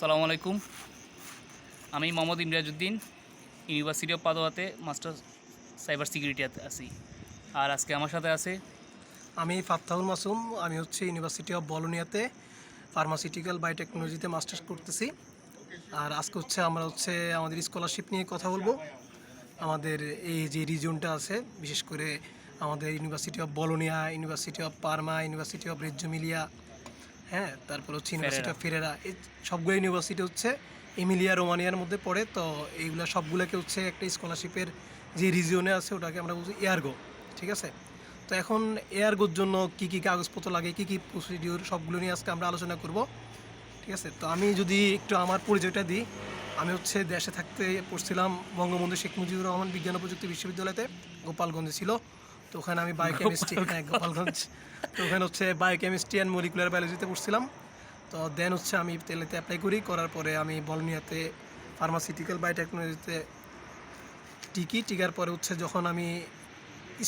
সালামু আলাইকুম। আমি মোহাম্মদ ইমরাজউদ্দিন ইউনিভার্সিটি অফ পাদোয়াতে মাস্টার সাইবার সিকিউরিটিতে আছি। আর আজকে আমার সাথে আছে আমি ফাত্তাহুল মাসুম, আমি হচ্ছে ইউনিভার্সিটি অফ বলোনিয়াতে ফার্মাসিউটিক্যাল বায়োটেকনোলজিতে মাস্টার্স করতেছি। আর আজকে হচ্ছে আমরা হচ্ছে আমাদের স্কলারশিপ নিয়ে কথা বলব। আমাদের এই যে রিজনটা আছে, বিশেষ করে আমাদের university of Bologna university of Parma university of Reggio Emilia হ্যাঁ তারপর হচ্ছে ইউনিভার্সিটি অফ ফেরেরা এই সবগুলো ইউনিভার্সিটি হচ্ছে এমিলিয়া রোমানিয়ার মধ্যে পড়ে তো এইগুলো সবগুলোকে হচ্ছে একটা স্কলারশিপের যে রিজিয়নে আছে ওটাকে আমরা বলছি এয়ারগো ঠিক আছে? তো এখন এয়ারগোর জন্য কি কি কাগজপত্র লাগে কি কি প্রসিডিওর সবগুলো নিয়ে আজকে আমরা আলোচনা করব ঠিক আছে? তো আমি যদি একটু আমার পরিচয়টা দিই আমি হচ্ছে দেশে থাকতে পড়ছিলাম বঙ্গবন্ধু শেখ মুজিবুর রহমান বিজ্ঞান প্রযুক্তি বিশ্ববিদ্যালয়তে গোপালগঞ্জে ছিল। তো ওখানে আমি বায়োকেমিস্ট্রি হ্যাঁ গোপালগঞ্জ। তো ওখানে হচ্ছে বায়োকেমিস্ট্রি অ্যান্ড মলিকুলার বায়োলজিতে পড়ছিলাম। তো দেন হচ্ছে আমি তেলেতে অ্যাপ্লাই করি করার পরে আমি বলমিয়াতে ফার্মাসিউটিক্যাল বায়োটেকনোলজিতে টিকি। টিকার পরে হচ্ছে যখন আমি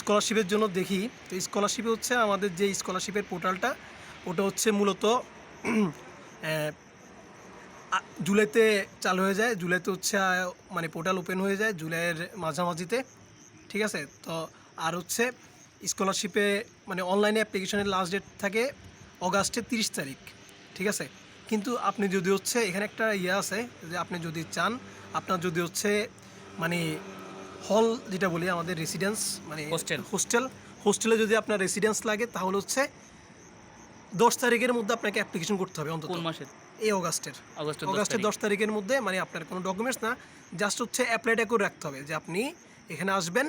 স্কলারশিপের জন্য দেখি তো স্কলারশিপে হচ্ছে আমাদের যে স্কলারশিপের পোর্টালটা ওটা হচ্ছে মূলত জুলাইতে চালু হয়ে যায়। জুলাইতে হচ্ছে মানে পোর্টাল ওপেন হয়ে যায় জুলাইয়ের মাঝামাঝিতে। ঠিক আছে? তো আর হচ্ছে স্কলারশিপে মানে অনলাইনে অ্যাপ্লিকেশনের লাস্ট ডেট থাকে অগাস্টের তিরিশ তারিখ ঠিক আছে? কিন্তু আপনি যদি হচ্ছে এখানে একটা ইয়ে আছে যে আপনি যদি চান আপনার যদি হচ্ছে মানে হল যেটা বলি আমাদের রেসিডেন্স মানে হোস্টেল হোস্টেল হোস্টেলে যদি আপনার রেসিডেন্স লাগে তাহলে হচ্ছে দশ তারিখের মধ্যে আপনাকে অ্যাপ্লিকেশন করতে হবে অন্তত। কোন মাসের? এই অগাস্টের আগস্টের অগাস্টের দশ তারিখের মধ্যে মানে আপনার কোনো ডকুমেন্টস না জাস্ট হচ্ছে অ্যাপ্লাইটা করে রাখতে হবে যে আপনি এখানে আসবেন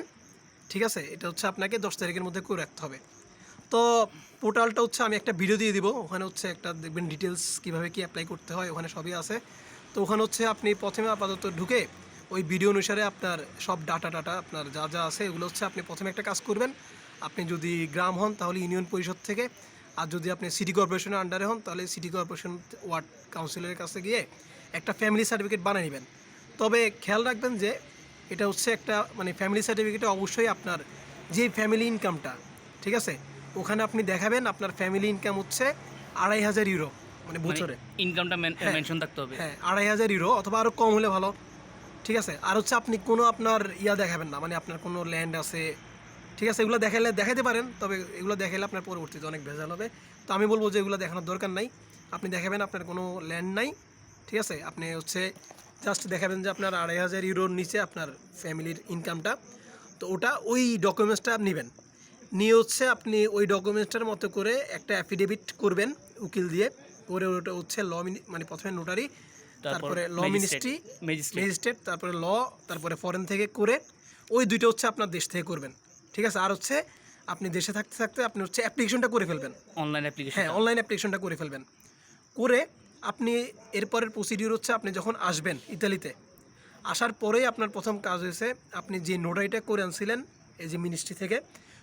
ঠিক আছে? এটা হচ্ছে আপনাকে দশ তারিখের মধ্যে করে রাখতে হবে। তো পোর্টালটা হচ্ছে আমি একটা ভিডিও দিয়ে দিব। ওখানে হচ্ছে একটা দেখবেন ডিটেলস কীভাবে কি অ্যাপ্লাই করতে হয়, ওখানে সবই আছে। তো ওখানে হচ্ছে আপনি প্রথমে আপাতত ঢুকে ওই ভিডিও অনুসারে আপনার সব ডাটা টাটা, আপনার যা যা আছে, এগুলো হচ্ছে আপনি প্রথমে একটা কাজ করবেন। আপনি যদি গ্রাম হন তাহলে ইউনিয়ন পরিষদ থেকে, আর যদি আপনি সিটি কর্পোরেশনের আন্ডারে হন তাহলে সিটি কর্পোরেশন ওয়ার্ড কাউন্সিলের কাছে গিয়ে একটা ফ্যামিলি সার্টিফিকেট বানিয়ে নেবেন। তবে খেয়াল রাখবেন যে এটা হচ্ছে একটা মানে ফ্যামিলি সার্টিফিকেটে অবশ্যই আপনার যে ফ্যামিলি ইনকামটা ঠিক আছে? ওখানে আপনি দেখাবেন আপনার ফ্যামিলি ইনকাম হচ্ছে আড়াই হাজার ইউরো মানে বছরে। ইনকামটা মেনশন থাকতে হবে। হ্যাঁ আড়াই হাজার ইউরো অথবা আরও কম হলে ভালো ঠিক আছে? আর হচ্ছে আপনি কোনো আপনার ইয়া দেখাবেন না মানে আপনার কোনো ল্যান্ড আছে ঠিক আছে? এগুলো দেখালে দেখাতে পারেন তবে এগুলো দেখালে আপনার পরবর্তীতে অনেক ভেজাল হবে। তো আমি বলব যে এগুলো দেখানোর দরকার নাই আপনি দেখাবেন আপনার কোনো ল্যান্ড নাই ঠিক আছে? আপনি হচ্ছে জাস্ট দেখাবেন যে আপনার আড়াই হাজার ইউরোর নিচে আপনার ফ্যামিলির ইনকামটা তো ওটা ওই ডকুমেন্টসটা নেবেন। নিয়ে হচ্ছে আপনি ওই ডকুমেন্টসটার মতো করে একটা অ্যাফিডেভিট করবেন উকিল দিয়ে। করে ওটা হচ্ছে ল মানে প্রথমে নোটারি তারপরে ল মিনিস্ট্রি ম্যাজিস্ট্রেট ম্যাজিস্ট্রেট তারপরে ল তারপরে ফরেন থেকে করে ওই দুইটা হচ্ছে আপনার দেশ থেকে করবেন। ঠিক আছে? আর হচ্ছে আপনি দেশে থাকতে থাকতে আপনি হচ্ছে অ্যাপ্লিকেশনটা করে ফেলবেন। অনলাইন অ্যাপ্লিকেশন হ্যাঁ অনলাইন অ্যাপ্লিকেশনটা করে ফেলবেন। করে আপনি এরপরের প্রসিডিউর হচ্ছে আপনি যখন আসবেন ইতালিতে আসার পরেই আপনার প্রথম কাজ হয়েছে আপনি যে নোটারিটা করে আনছিলেন এই যে মিনিস্ট্রি থেকে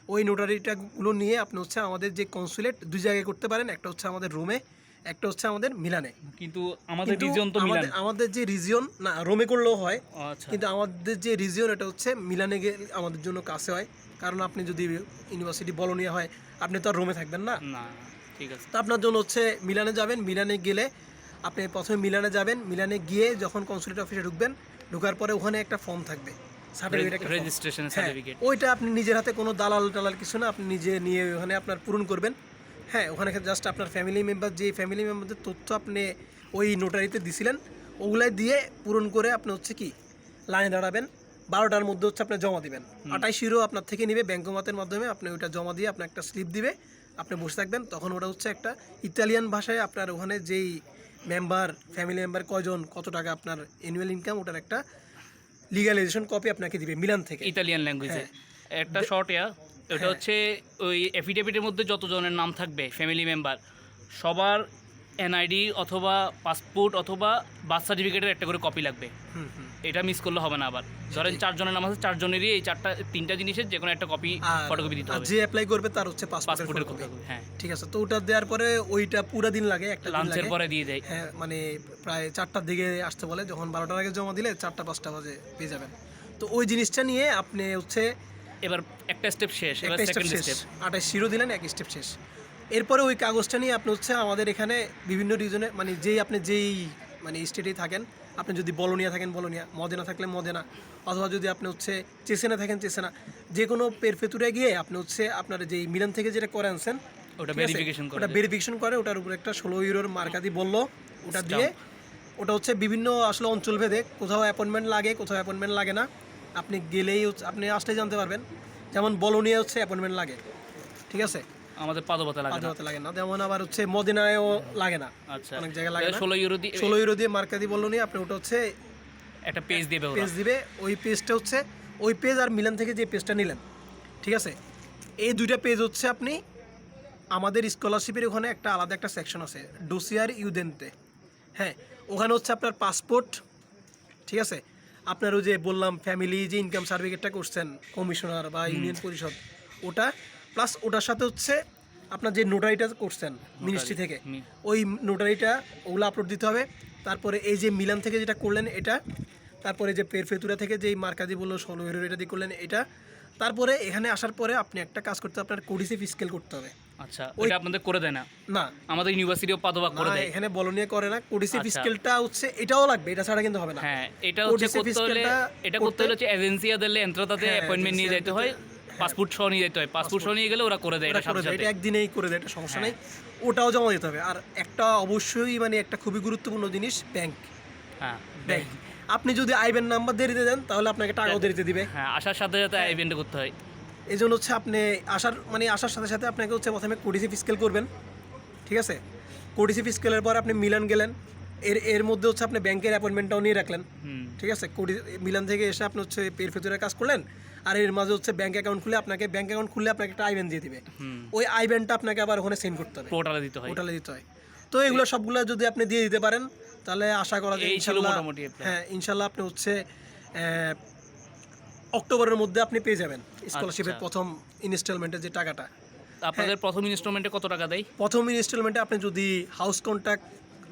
ওই নোটারিটাগুলো নিয়ে আপনি হচ্ছে আমাদের যে কনসুলেট দুই জায়গায় করতে পারেন একটা হচ্ছে আমাদের রোমে একটা হচ্ছে আমাদের মিলানে। কিন্তু আমাদের রিজন তো মিলান। আমাদের আমাদের যে রিজিয়ন না রোমে করলেও হয় আচ্ছা। কিন্তু আমাদের যে রিজিয়ন এটা হচ্ছে মিলানে গেলে আমাদের জন্য কাছে হয়। কারণ আপনি যদি ইউনিভার্সিটি বলনিয়া হয় আপনি তো আর রোমে থাকবেন না। না ঠিক আছে। তো আপনার জন্য হচ্ছে মিলানে যাবেন মিলানে গেলে আপনি প্রথমে মিলানে যাবেন মিলানে গিয়ে যখন কনসুলেট অফিসে ঢুকবেন ঢোকার পরে ওখানে একটা ফর্ম থাকবে। রেজিস্ট্রেশন হ্যাঁ, সার্টিফিকেট ওইটা আপনি নিজের হাতে কোনো দালাল টালাল কিছু না আপনি নিজে নিয়ে ওখানে আপনার পূরণ করবেন। হ্যাঁ ওখানে জাস্ট আপনার ফ্যামিলি মেম্বার যে ফ্যামিলি মেম্বারদের তথ্য আপনি ওই নোটারিতে দিছিলেন ওগুলাই দিয়ে পূরণ করে আপনি হচ্ছে কি লাইনে দাঁড়াবেন। বারোটার মধ্যে হচ্ছে আপনি জমা দিবেন। আঠাইশ ইউরো আপনার থেকে নিবে ব্যাঙ্কমাতের মাধ্যমে আপনি ওইটা জমা দিয়ে আপনার একটা স্লিপ দিবে আপনি বসে থাকবেন। তখন ওটা হচ্ছে একটা ইতালিয়ান ভাষায় আপনার ওখানে যেই মেম্বার ফ্যামিলি মেম্বার কজন কত টাকা আপনার অ্যানুয়াল ইনকাম ওটার একটা লিগালাইজেশন কপি আপনাকে দিবে মিলান থেকে। ইতালিয়ান ল্যাঙ্গুয়েজে হ্যাঁ। একটা শর্ট ইয়া ওটা হচ্ছে ওই অ্যাফিডেভিটের মধ্যে যতজনের নাম থাকবে ফ্যামিলি মেম্বার সবার এনআইডি অথবা পাসপোর্ট অথবা বার্থ সার্টিফিকেটের একটা করে কপি লাগবে। হুম হুম। এটা মিস করলে হবে না আবার। ধরেন চারজনের নাম আছে চারজনেরই এই চারটা তিনটা জিনিসের যে কোনো একটা কপি ফটোকপি দিতে হবে। যে অ্যাপ্লাই করবে তার হচ্ছে পাসপোর্টের কপি হ্যাঁ। ঠিক আছে তো ওটা দেওয়ার পরে ওইটা পুরো দিন লাগে একটা লাঞ্চের পরে দিয়ে দেয়। হ্যাঁ মানে প্রায় চারটার দিকে আসতে বলে যখন বারোটার আগে জমা দিলে চারটা পাঁচটা বাজে পেয়ে যাবেন। তো ওই জিনিসটা নিয়ে আপনি হচ্ছে এবার একটা স্টেপ শেষ এবার সেকেন্ড স্টেপ আঠাশ জিরো দিলেন এক স্টেপ শেষ। এরপরে ওই কাগজটা নিয়ে আপনি হচ্ছে আমাদের এখানে বিভিন্ন রিজনে মানে যেই আপনি যেই মানে স্টেটেই থাকেন আপনি যদি বলনিয়া থাকেন বলনিয়া। মদেনা থাকলে মদেনা। অথবা যদি আপনি হচ্ছে চেসেনা থাকেন চেসেনা। যে কোনো পেরফেতুরে গিয়ে আপনি হচ্ছে আপনার যে মিলান থেকে যেটা করে আনছেন ওটা ভেরিফিকেশন করে ওটা ভেরিফিকেশন করে ওটার উপরে একটা ষোলো ইউরোর মার্কাদি বলল। ওটা দিয়ে ওটা হচ্ছে বিভিন্ন আসলে অঞ্চল ভেদে কোথাও অ্যাপয়েন্টমেন্ট লাগে কোথাও অ্যাপয়েন্টমেন্ট লাগে না। আপনি গেলেই আপনি আসলে জানতে পারবেন। যেমন বলনিয়া হচ্ছে অ্যাপয়েন্টমেন্ট লাগে ঠিক আছে? আমাদের পাদবতা লাগে না। লাগে না। যেমন আবার হচ্ছে মদিনায়ও লাগে না। আচ্ছা। অনেক জায়গায় লাগে না। ষোলো ইউরো দিয়ে ষোলো ইউরো দিয়ে বলল নিয়ে আপনি ওটা হচ্ছে একটা পেজ দেবে ওরা। পেজ দিবে। ওই পেজটা হচ্ছে ওই পেজ আর মিলান থেকে যে পেজটা নিলেন ঠিক আছে? এই দুইটা পেজ হচ্ছে আপনি আমাদের স্কলারশিপের ওখানে একটা আলাদা একটা সেকশন আছে ডোসিয়ার ইউদেনতে হ্যাঁ ওখানে হচ্ছে আপনার পাসপোর্ট ঠিক আছে? আপনার ওই যে বললাম ফ্যামিলি যে ইনকাম সার্টিফিকেটটা করছেন কমিশনার বা ইউনিয়ন পরিষদ ওটা প্লাস ওটার সাথে হচ্ছে আপনার যে নোটারিটা করছেন মিনিস্ট্রি থেকে ওই নোটারিটা ওগুলো আপলোড দিতে হবে। তারপরে এই যে মিলান থেকে যেটা করলেন এটা তারপরে যে পেরফেতুরা থেকে যেই মার্কাজি বলল ষোলো হিরো এটা দিয়ে করলেন এটা তারপরে এখানে আসার পরে আপনি একটা কাজ করতে আপনার কোডিসে ফিসকেল করতে হবে। আচ্ছা ওইটা আপনাদের করে দেয় না? না। আমাদের ইউনিভার্সিটিও পাদবা করে দেয়। এখানে বলনিয়ে করে না কোডিসে আচ্ছা। হচ্ছে এটাও লাগবে এটা ছাড়া কিন্তু হবে না। হ্যাঁ এটা হচ্ছে করতে হলে এটা করতে হলে হচ্ছে এজেন্সিয়া দিলে এন্ট্রাতাতে অ্যাপয়েন্টমেন্ট নিয়ে যেতে হয়। পাসপোর্ট সহ নিয়ে যেতে হয়। পাসপোর্ট সহ নিয়ে গেলে ওরা করে দেয় এটা করে দেয়। এটা একদিনেই করে দেয় এটা সমস্যা নেই। ওটাও জমা দিতে হবে। আর একটা অবশ্যই মানে একটা খুবই গুরুত্বপূর্ণ জিনিস ব্যাংক। হ্যাঁ ব্যাংক। আপনি যদি আইবেন নাম্বার দেরিতে দেন তাহলে আপনাকে টাকাও দেরিতে দিবে। হ্যাঁ আসার সাথে সাথে ইভেন্ট করতে হয়। এই জন্য হচ্ছে আপনি আসার মানে আসার সাথে সাথে আপনাকে হচ্ছে প্রথমে কোডিসি ফিসকেল করবেন। ঠিক আছে? কোডিসি ফিসকেলের পর আপনি মিলান গেলেন। এর এর মধ্যে হচ্ছে আপনি ব্যাংকের অ্যাপয়েন্টমেন্টটাও নিয়ে রাখলেন। ঠিক আছে? কোডি মিলান থেকে এসে আপনি হচ্ছে পের ফেতুরের কাজ করলেন। আর এর মাঝে হচ্ছে ব্যাংক অ্যাকাউন্ট খুলে আপনাকে ব্যাংক অ্যাকাউন্ট খুললে আপনাকে একটা আইব্যান দিয়ে দিবে। ওই আইব্যানটা আপনাকে আবার ওখানে সেন্ড করতে হবে। পোর্টালে দিতে হয়। পোর্টালে দিতে হয়। তো এগুলো সবগুলো যদি আপনি দিয়ে দিতে পারেন তাহলে আশা করা যায় ইনশাল্লাহ মোটামুটি হ্যাঁ ইনশাল্লাহ আপনি হচ্ছে অক্টোবরের মধ্যে আপনি পেয়ে যাবেন স্কলারশিপের আচ্ছা। প্রথম ইনস্টলমেন্টের যে টাকাটা। আপনাদের প্রথম ইনস্টলমেন্টে কত টাকা দেয়? প্রথম ইনস্টলমেন্টে আপনি যদি হাউস কন্ট্যাক্ট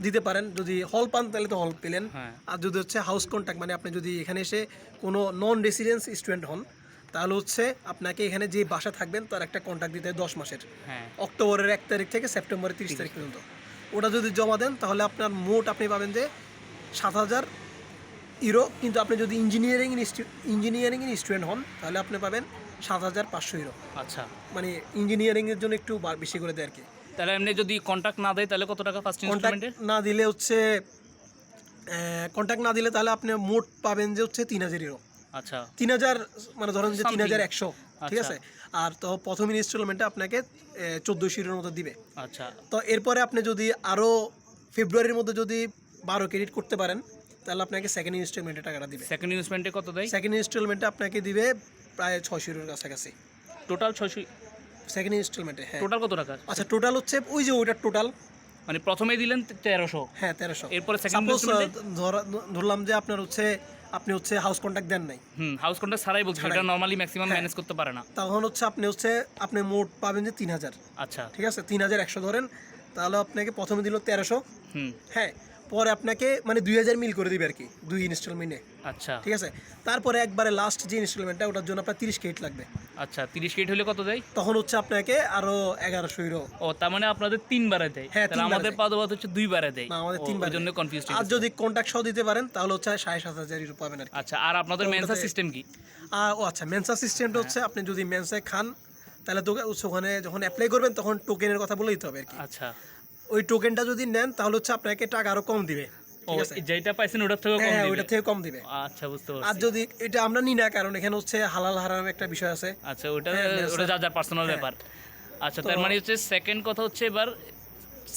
দিতে পারেন যদি হল পান তাহলে তো হল পেলেন। হ্যাঁ। আর যদি হচ্ছে হাউস কন্ট্যাক্ট মানে আপনি যদি এখানে এসে কোনো নন রেসিডেন্স স্টুডেন্ট হন তাহলে হচ্ছে আপনাকে এখানে যে বাসা থাকবেন তার একটা কন্ট্যাক্ট দিতে হয় দশ মাসের। হ্যাঁ। অক্টোবরের এক তারিখ থেকে সেপ্টেম্বরের তিরিশ তারিখ পর্যন্ত। ওটা যদি জমা দেন তাহলে আপনার মোট আপনি পাবেন যে সাত হাজার ইউরো। কিন্তু আপনি যদি ইঞ্জিনিয়ারিং ইঞ্জিনিয়ারিং স্টুডেন্ট হন তাহলে আপনি পাবেন সাত হাজার পাঁচশো ইউরো। আচ্ছা। মানে ইঞ্জিনিয়ারিংয়ের জন্য একটু বেশি করে দেয় আর কি। তাহলে এমনি যদি কন্ট্যাক্ট না দেয় তাহলে কত টাকা ফার্স্ট কন্ট্যাক্ট ইনস্টলমেন্টে না দিলে হচ্ছে কন্ট্যাক্ট না দিলে তাহলে আপনি মোট পাবেন যে হচ্ছে তিন হাজার ইউরো। আচ্ছা। তিন হাজার মানে ধরেন যে তিন হাজার একশো ঠিক আচ্ছা। আছে? আর তো প্রথম ইনস্টলমেন্টে আপনাকে চোদ্দোশো ইউরোর মতো দিবে। আচ্ছা। তো এরপরে আপনি যদি আরও ফেব্রুয়ারির মধ্যে যদি বারো ক্রেডিট করতে পারেন তাহলে আপনাকে সেকেন্ড ইনস্টলমেন্টে টাকাটা দিবে। সেকেন্ড ইনস্টলমেন্টে কত দেয়? সেকেন্ড ইনস্টলমেন্টে আপনাকে দিবে প্রায় ছয়শো ইউরোর কাছাকাছি। টোটাল ছয়শো সেকেন্ড ইনস্টলমেন্টে হ্যাঁ। টোটাল কত টাকা আচ্ছা টোটাল হচ্ছে ওই যে ওইটার টোটাল মানে প্রথমে দিলেন তেরোশো। হ্যাঁ তেরোশো। এরপরে সেকেন্ড ধরলাম যে আপনার হচ্ছে আপনি হচ্ছে হাউস কন্ট্যাক্ট দেন নাই। হুম হাউস কন্ট্যাক্ট ছাড়াই বলছি। এটা নরমালি ম্যাক্সিমাম। ম্যানেজ করতে পারে না। তখন হচ্ছে আপনি হচ্ছে আপনি মোট পাবেন যে তিন হাজার। আচ্ছা। ঠিক আছে? তিন হাজার একশো ধরেন তাহলে আপনাকে প্রথমে দিল তেরোশো। হুম। হ্যাঁ পরে আপনাকে মানে দুই হাজার মিল করে দিবে আর কি দুই ইনস্টলমেন্টে আচ্ছা। ঠিক আছে? তারপরে একবারে লাস্ট যে ইনস্টলমেন্টটা ওটার জন্য আপনার তিরিশ ক্রেডিট লাগবে। আচ্ছা তিরিশ কেট হলে কত দেয়? তখন হচ্ছে আপনাকে আরও এগারোশো ইউরো ও তার মানে আপনাদের তিনবারে দেয়। হ্যাঁ, আমাদের পাদবাদ হচ্ছে দুইবারে দেয়। আমাদের ও, তিনবার জন্য কনফিউজ আর যদি কন্ট্যাক্ট সহ দিতে পারেন তাহলে হচ্ছে সাড়ে সাত হাজার ইউরো পাবেন আর আচ্ছা আর আপনাদের তো মেনসা সিস্টেম কি? আর ও আচ্ছা মেন্সা সিস্টেমটা হচ্ছে আপনি যদি মেন্সায় খান তাহলে তো ওখানে যখন অ্যাপ্লাই করবেন তখন টোকেনের কথা বলে দিতে হবে আর কি আচ্ছা। ওই টোকেনটা যদি নেন তাহলে হচ্ছে আপনাকে টাকা আরও কম দিবে। যেটা পাইছেন ওটার থেকেও কম হ্যাঁ দিবে? ওইটা থেকে কম দিবে। আচ্ছা বুঝতে আর যদি এটা আমরা না কারণ এখানে হচ্ছে হালাল হারাম একটা বিষয় আছে। আচ্ছা ওটা হ্যাঁ, পার্সোনাল হ্যাঁ। ব্যাপার। আচ্ছা তার মানে হচ্ছে সেকেন্ড কথা হচ্ছে এবার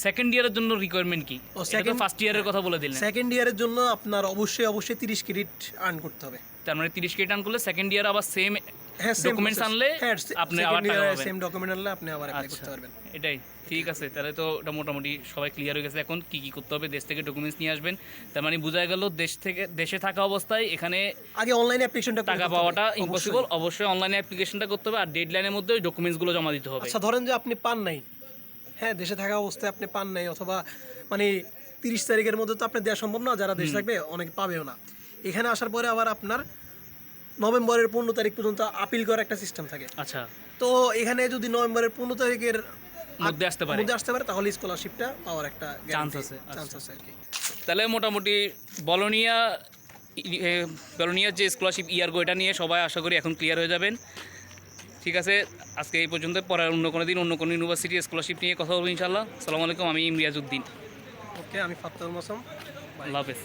সেকেন্ড ইয়ারের জন্য রিকোয়ারমেন্ট কি? ও, সেকেন্ড ফার্স্ট ইয়ারের কথা বলে দিলেন। সেকেন্ড ইয়ারের জন্য আপনার অবশ্যই অবশ্যই তিরিশ ক্রেডিট আর্ন করতে হবে। তার মানে তিরিশ কেট আর্ন করলে সেকেন্ড ইয়ার আবার সেম হ্যাঁ ডকুমেন্টস আনলে আপনি আবার টাকা পাবেন। সেম ডকুমেন্ট আনলে আপনি আবার অ্যাপ্লাই আচ্ছা করতে পারবেন। এটাই ঠিক আছে তাহলে তো ওটা মোটামুটি সবাই ক্লিয়ার হয়ে গেছে। এখন কি কি করতে হবে দেশ থেকে ডকুমেন্টস নিয়ে আসবেন। তার মানে বোঝা গেল দেশ থেকে দেশে থাকা অবস্থায় এখানে আগে অনলাইন অ্যাপ্লিকেশনটা টাকা পাওয়াটা ইম্পসিবল অবশ্যই অনলাইনে অ্যাপ্লিকেশনটা করতে হবে আর ডেডলাইনের মধ্যে ওই ডকুমেন্টসগুলো জমা দিতে হবে। আচ্ছা ধরেন যে আপনি পান নাই। হ্যাঁ দেশে থাকা অবস্থায় আপনি পান নাই অথবা মানে তিরিশ তারিখের মধ্যে তো আপনার দেওয়া সম্ভব না যারা দেশে থাকবে অনেকে পাবেও না। এখানে আসার পরে আবার আপনার নভেম্বরের পনেরো তারিখ পর্যন্ত আপিল করার একটা সিস্টেম থাকে। আচ্ছা। তো এখানে যদি নভেম্বরের পনেরো তারিখের মধ্যে আসতে পারে। মধ্যে আসতে পারে তাহলে স্কলারশিপটা পাওয়ার একটা Chance আছে, চান্স আছে আর কি। তাহলে মোটামুটি বলনিয়া বলনিয়ার যে স্কলারশিপ ইয়ারগো এটা নিয়ে সবাই আশা করি এখন ক্লিয়ার হয়ে যাবেন। ঠিক আছে আজকে এই পর্যন্ত পরে অন্য কোনো দিন অন্য কোনো ইউনিভার্সিটি স্কলারশিপ নিয়ে কথা বলব ইনশাল্লাহ সালামু আলাইকুম আমি ইমরিয়াজ উদ্দিন। ওকে আমি ফাত্তাহুল মাসুম। আল্লাহ হাফেজ।